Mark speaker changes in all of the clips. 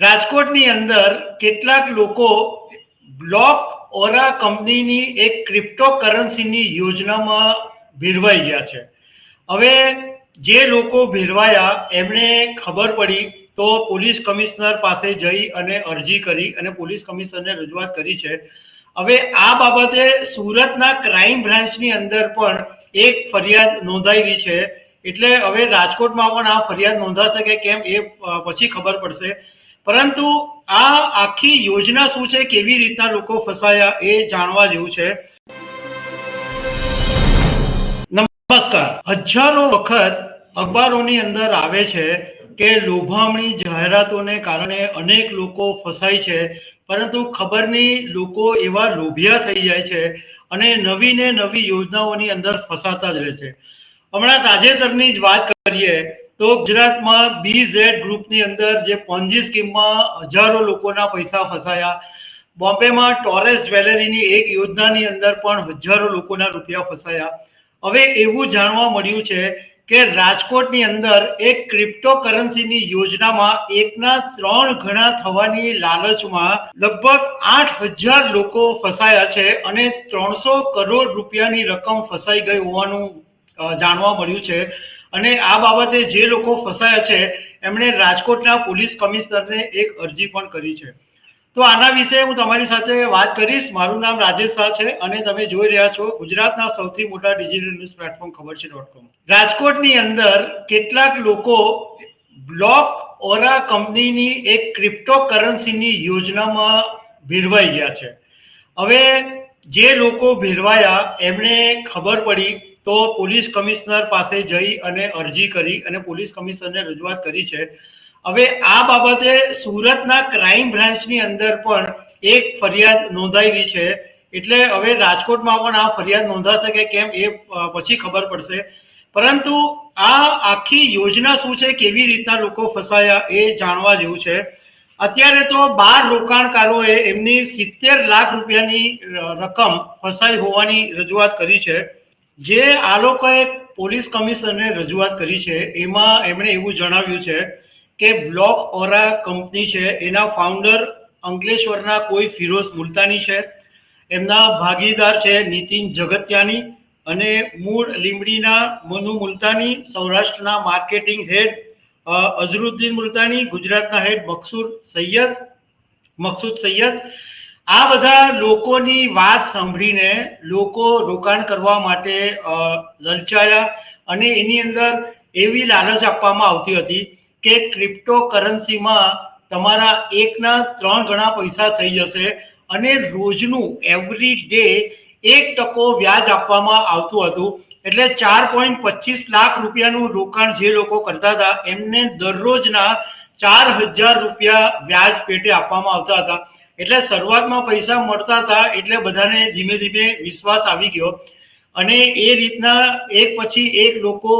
Speaker 1: રાજકોટની અંદર કેટલાક લોકો બ્લોક ઓરા કંપનીની એક ક્રિપ્ટો કરન્સીની યોજનામાં ભેરવાઈ ગયા છે. હવે જે લોકો ભેરવાયા એમને ખબર પડી તો પોલીસ કમિશનર પાસે જઈ અને અરજી કરી અને પોલીસ કમિશનરને રજૂઆત કરી છે. હવે આ બાબતે સુરતના ક્રાઇમ બ્રાન્ચની અંદર પણ એક ફરિયાદ નોંધાયેલી છે. એટલે હવે રાજકોટમાં પણ આ ફરિયાદ નોંધાશે કે કેમ એ પછી ખબર પડશે. પરંતુ આ આખી યોજના શું છે, કેવી રીતના લોકો ફસાયા એ જાણવા જેવું છે. નમસ્કાર. હજારો વખત અખબારોની અંદર આવે છે કે લોભામણી જાહેરાતોને કારણે અનેક લોકો ફસાય છે, પરંતુ ખબર નહીં લોકો એવા લોભિયા થઈ જાય છે અને નવી ને નવી યોજનાઓની અંદર ફસાતા જ રહે છે. હમણાં તાજેતરની જ વાત કરીએ તો ગુજરાતમાં બી ઝેડ ગ્રુપની અંદર જે પોન્જી સ્કીમમાં હજારો લોકોના પૈસા ફસાયા. બોમ્બેમાં ટોરેસ જ્વેલરીની એક યોજનાની અંદર પણ હજારો લોકોના રૂપિયા ફસાયા. હવે એવું જાણવા મળ્યું છે કે રાજકોટની અંદર એક ક્રિપ્ટો કરન્સીની યોજનામાં એકના ત્રણ ગણા થવાની લાલચમાં લગભગ આઠ હજાર લોકો ફસાયા છે અને ત્રણસો કરોડ રૂપિયાની રકમ ફસાઈ ગઈ હોવાનું જાણવા મળ્યું છે. અને આ બાબતે જે લોકો ફસાયા છે, એમણે રાજકોટના પોલીસ કમિશનરને એક અરજી પણ કરી છે. તો આના વિશે હું તમારી સાથે વાત કરીશ. મારું નામ રાજેશ શાહ છે અને તમે જોઈ રહ્યા છો ગુજરાતના સૌથી મોટા ડિજિટલ ન્યૂઝ પ્લેટફોર્મ ખબર છે ડોટ કોમ. રાજકોટની અંદર કેટલાક લોકો બ્લોક ઓરા કંપનીની એક ક્રિપ્ટો કરન્સીની યોજનામાં ભેરવાઈ ગયા છે. હવે જે લોકો ભેરવાયા એમને ખબર પડી તો પોલીસ કમિશનર પાસે જઈ અને અરજી કરી અને પોલીસ કમિશનરને રજૂઆત કરી છે. હવે આ બાબતે સુરતના ક્રાઇમ બ્રાન્ચની અંદર પણ એક ફરિયાદ નોંધાયેલી છે. એટલે હવે રાજકોટમાં પણ આ ફરિયાદ નોંધાશે કે કેમ એ પછી ખબર પડશે. પરંતુ આ આખી યોજના શું છે, કેવી રીતના લોકો ફસાયા એ જાણવા જેવું છે. અત્યારે તો બાર રોકાણકારોએ એમની સિત્તેર લાખ રૂપિયાની રકમ ફસાઈ હોવાની રજૂઆત કરી છે. જે આ લોકોએ પોલીસ કમિશનરને રજૂઆત કરી છે, એમાં એમણે એવું જણાવ્યું છે કે બ્લોક ઓરા કંપની છે, એના ફાઉન્ડર અંકલેશ્વરના કોઈ ફિરોઝ મુલતાની છે, એમના ભાગીદાર છે નીતિન જગત્યાની અને મૂળ લીંબડીના મનુ મુલતાની, સૌરાષ્ટ્રના માર્કેટિંગ હેડ અઝરુદ્દીન મુલતાની, ગુજરાતના હેડ મકસૂદ સૈયદ મકસૂદ સૈયદ આ બધા લોકોની વાત સાંભળીને લોકો રોકાણ કરવા માટે લલચાયા અને એની અંદર એવી લાલચ આપવામાં આવતી હતી કે ક્રિપ્ટો કરન્સીમાં તમારા એકના ત્રણ ગણા પૈસા થઈ જશે અને રોજનું એવરી ડે એક ટકો વ્યાજ આપવામાં આવતું હતું. એટલે ચાર પોઈન્ટ પચીસ લાખ રૂપિયાનું રોકાણ જે લોકો કરતા હતા, એમને દરરોજના ચાર હજાર રૂપિયા વ્યાજ પેટે આપવામાં આવતા હતા. એટલે શરૂઆતમાં પૈસા મળતા હતા એટલે બધાને ધીમે ધીમે વિશ્વાસ આવી ગયો. અને એ રીતના એક પછી એક લોકો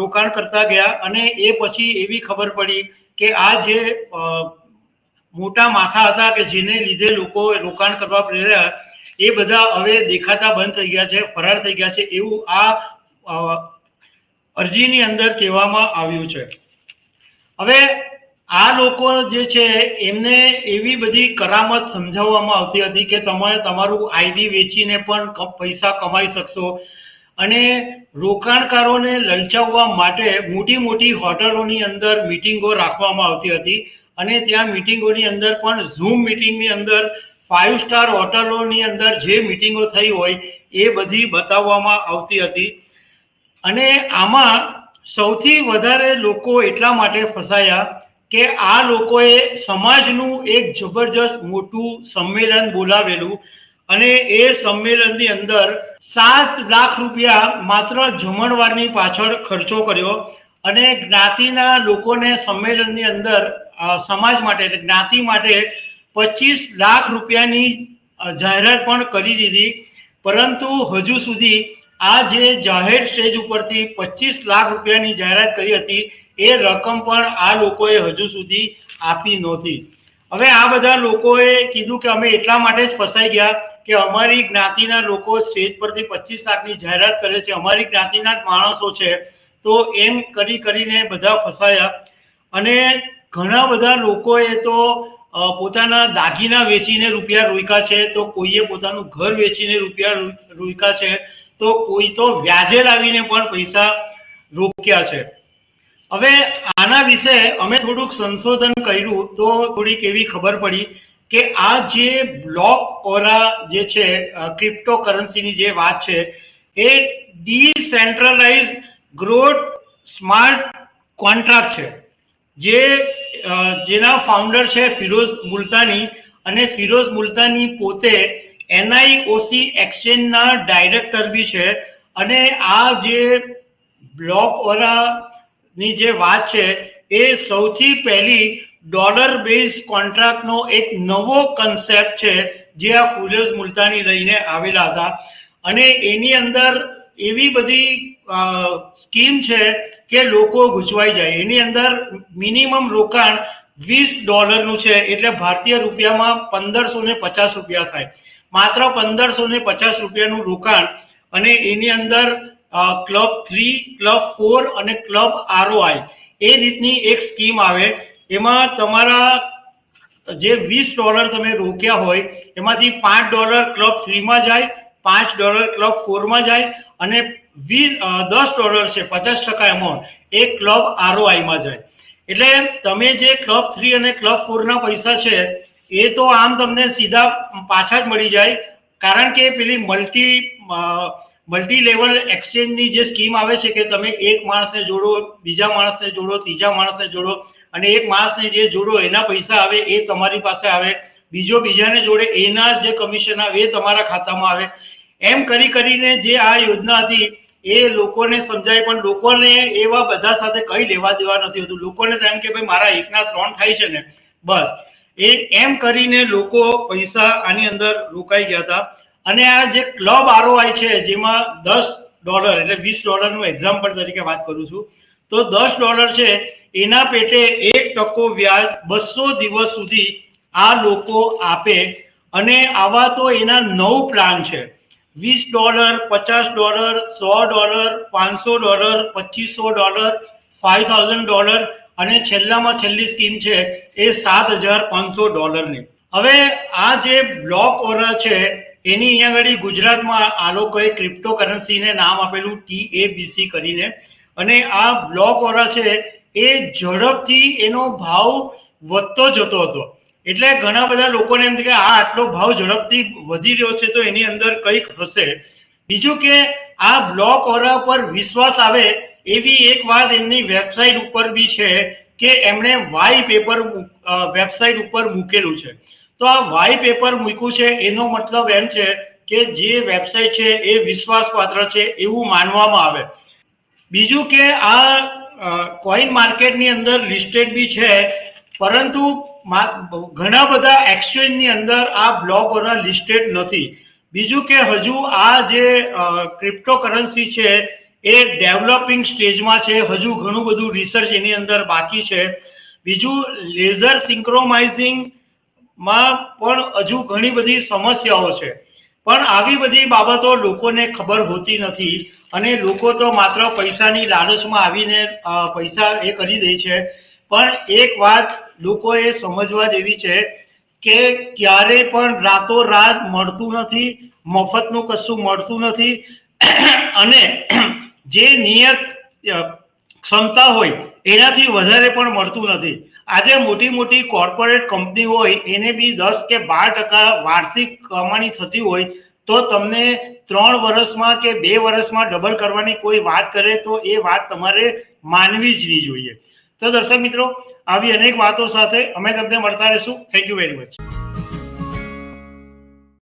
Speaker 1: રોકાણ કરતા ગયા અને એ પછી એવી ખબર પડી કે આ જે મોટા માથા હતા કે જેને લીધે લોકો રોકાણ કરવા પ્રેર્યા, એ બધા હવે દેખાતા બંધ થઈ ગયા છે, ફરાર થઈ ગયા છે એવું આ અરજીની અંદર કહેવામાં આવ્યું છે. હવે આ લોકો જે છે, એમને એવી બધી કરામત સમજાવવામાં આવતી હતી કે તમે તમારું આઈડી વેચીને પણ પૈસા કમાઈ શકશો. અને રોકાણકારોને લલચાવવા માટે મોટી મોટી હોટલોની અંદર મિટિંગો રાખવામાં આવતી હતી. અને ત્યાં મિટિંગોની અંદર પણ ઝૂમ મિટિંગની અંદર ફાઇવ સ્ટાર હોટલોની અંદર જે મિટિંગો થઈ હોય, એ બધી બતાવવામાં આવતી હતી. અને આમાં સૌથી વધારે લોકો એટલા માટે ફસાયા કે આ લોકોએ સમાજનું એક જબરજસ્ત મોટું સંમેલન બોલાવેલું અને એ સંમેલનની અંદર સાત લાખ રૂપિયા માત્ર જમણવારની પાછળ ખર્ચો કર્યો અને જ્ઞાતિના લોકોને સંમેલનની અંદર સમાજ માટે એટલે જ્ઞાતિ માટે પચીસ લાખ રૂપિયાની જાહેરાત પણ કરી દીધી. પરંતુ હજુ સુધી આ જે જાહેર સ્ટેજ ઉપરથી પચીસ લાખ રૂપિયાની જાહેરાત કરી હતી એ રકમ પણ આ લોકોએ હજુ સુધી આપી નહોતી. હવે આ બધા લોકોએ કીધું કે અમે એટલા માટે જ ફસાઈ ગયા કે અમારી જ્ઞાતિના લોકો સ્ટેજ પરથી પચીસ લાખની જાહેરાત કરે છે. અમારી જ્ઞાતિના જ માણસો છે. તો એમ કરી કરીને બધા ફસાયા. અને ઘણા બધા લોકોએ તો પોતાના દાગીના વેચીને રૂપિયા રોક્યા છે. તો કોઈએ પોતાનું ઘર વેચીને રૂપિયા રોક્યા છે. તો કોઈ તો વ્યાજે લાવીને પણ પૈસા રોક્યા છે. હવે આના વિશે અમે થોડુંક સંશોધન કર્યું તો થોડીક એવી ખબર પડી કે આ જે બ્લોક ઓરા જે છે ક્રિપ્ટો કરન્સીની જે વાત છે, એ ડિસેન્ટ્રલાઇઝ ગ્રોથ સ્માર્ટ કોન્ટ્રાક્ટ છે. જે જેના ફાઉન્ડર છે ફિરોઝ મુલતાની અને ફિરોઝ મુલતાની પોતે એનઆઈઓસી એક્સચેન્જના ડાયરેક્ટર બી છે અને આ જે બ્લોક ઓરાની જે વાત છે, એ સૌથી પહેલી ડોલર બેઝ કોન્ટ્રાક્ટનો એક નવો કન્સેપ્ટ છે, જે આ ફિરોઝ મુલતાની લઈને આવેલા હતા. અને એની અંદર એવી બધી સ્કીમ છે કે લોકો ગૂંચવાઈ જાય. એની અંદર મિનિમમ રોકાણ વીસ ડોલરનું છે, એટલે ભારતીય રૂપિયામાં પંદરસો ને પચાસ રૂપિયા થાય. માત્ર પંદરસો ને પચાસ રૂપિયાનું રોકાણ અને એની અંદર ક્લબ થ્રી, ક્લબ ફોર અને ક્લબ આરઓઆઈ. એ રીતની એક સ્કીમ આવે. એમાં તમારા જે વીસ ડોલર તમે રોક્યા હોય, એમાંથી પાંચ ડોલર ક્લબ થ્રીમાં જાય, પાંચ ડોલર ક્લબ ફોરમાં જાય અને વીસ દસ ડોલર છે, પચાસ ટકા એમાઉન્ટ એ ક્લબ આરઓઆઈમાં જાય. એટલે તમે જે ક્લબ થ્રી અને ક્લબ ફોરના પૈસા છે, એ તો આમ તમને સીધા પાછા જ મળી જાય. કારણ કે પેલી મલ્ટી મલ્ટી લેવલ એક્સચેન્જની જે સ્કીમ આવે છે કે તમે એક માણસને જોડો, બીજા માણસને જોડો, ત્રીજા માણસને જોડો અને એક માણસને જે જોડો એના પૈસા આવે એ તમારી પાસે આવે. બીજો બીજાને જોડે એના જે કમિશન આવે એ તમારા ખાતામાં આવે. એમ કરી કરીને જે આ યોજના હતી એ લોકોને સમજાય, પણ લોકોને એવા બધા સાથે કઈ લેવા દેવા નથી હોતું. લોકોને એમ કે ભાઈ મારા એકના ત્રણ થાય છે ને, બસ. એ એમ કરીને લોકો પૈસા આની અંદર રોકાઈ ગયા હતા. અને આ જે ક્લબ આરઓઆઈ છે, જેમાં દસ ડોલર એટલે વીસ ડોલરનું એક્ઝામ્પલ તરીકે વાત કરું છું, તો દસ ડોલર છે, એના પેટે એક ટકો વ્યાજ બસો દિવસ સુધી આ લોકો આપે, અને આવા તો એના નવ પ્લાન છે. વીસ ડોલર પચાસ ડોલર સો ડોલર પાંચસો ડોલર પચીસો ડોલર ફાઇવ થાઉઝન્ડ ડોલર અને છેલ્લામાં છેલ્લી સ્કીમ છે, એ સાત હજાર પાંચસો ડોલરની હવે આ જે બ્લોક ઓરા છે એની અહીંયા આગળ ગુજરાતમાં આ લોકોએ ક્રિપ્ટો કરન્સીને નામ આપેલું ટી એ બીસી કરીને. અને આ બ્લોકવાળા છે, એ ઝડપથી એનો ભાવ વધતો જતો હતો. એટલે ઘણા બધા લોકોને એમ કે આ આટલો ભાવ ઝડપથી વધી રહ્યો છે તો એની અંદર કંઈક હશે. બીજું કે આ બ્લોક ઓરા પર વિશ્વાસ આવે એવી એક વાત એમની વેબસાઇટ ઉપર બી છે કે એમણે વાય પેપર વેબસાઇટ ઉપર મૂકેલું છે. તો આ વાય પેપર મૂક્યું છે, એનો મતલબ એમ છે કે જે વેબસાઇટ છે એ વિશ્વાસપાત્ર છે એવું માનવામાં આવે. બીજું કે આ કોઈન માર્કેટની અંદર લિસ્ટેડ બી છે, પરંતુ ઘણા બધા એક્સચેન્જની અંદર આ બ્લોક લિસ્ટેડ નથી. બીજું કે હજુ આ જે ક્રિપ્ટોકરન્સી છે એ ડેવલપિંગ સ્ટેજમાં છે, હજુ ઘણું બધું રિસર્ચ એની અંદર બાકી છે. બીજું લેઝર સિંક્રોમાઇઝિંગ માં પણ હજુ ઘણી બધી સમસ્યાઓ છે. પણ આવી બધી બાબતો લોકોને ખબર હોતી નથી અને લોકો તો માત્ર પૈસાની લાલચમાં આવીને પૈસા એ કરી દે છે. પણ એક વાત લોકોએ સમજવા જેવી છે કે ક્યારે પણ રાતોરાત મળતું નથી, મફતનું કશું મળતું નથી અને જે નિયત ક્ષમતા હોય એનાથી વધારે પણ મળતું નથી. આજે મોટી મોટી કોર્પોરેટ કંપની હોય, એને બી દસ કે બાર ટકા વાર્ષિક કમાણી થતી હોય, તો તમને ત્રણ વર્ષમાં કે બે વર્ષમાં ડબલ કરવાની કોઈ વાત કરે, તો એ વાત તમારે માનવી જ નહીં જોઈએ. તો દર્શક મિત્રો, આવી અનેક વાતો સાથે અમે તમને મળતા રહીશું. Thank you very much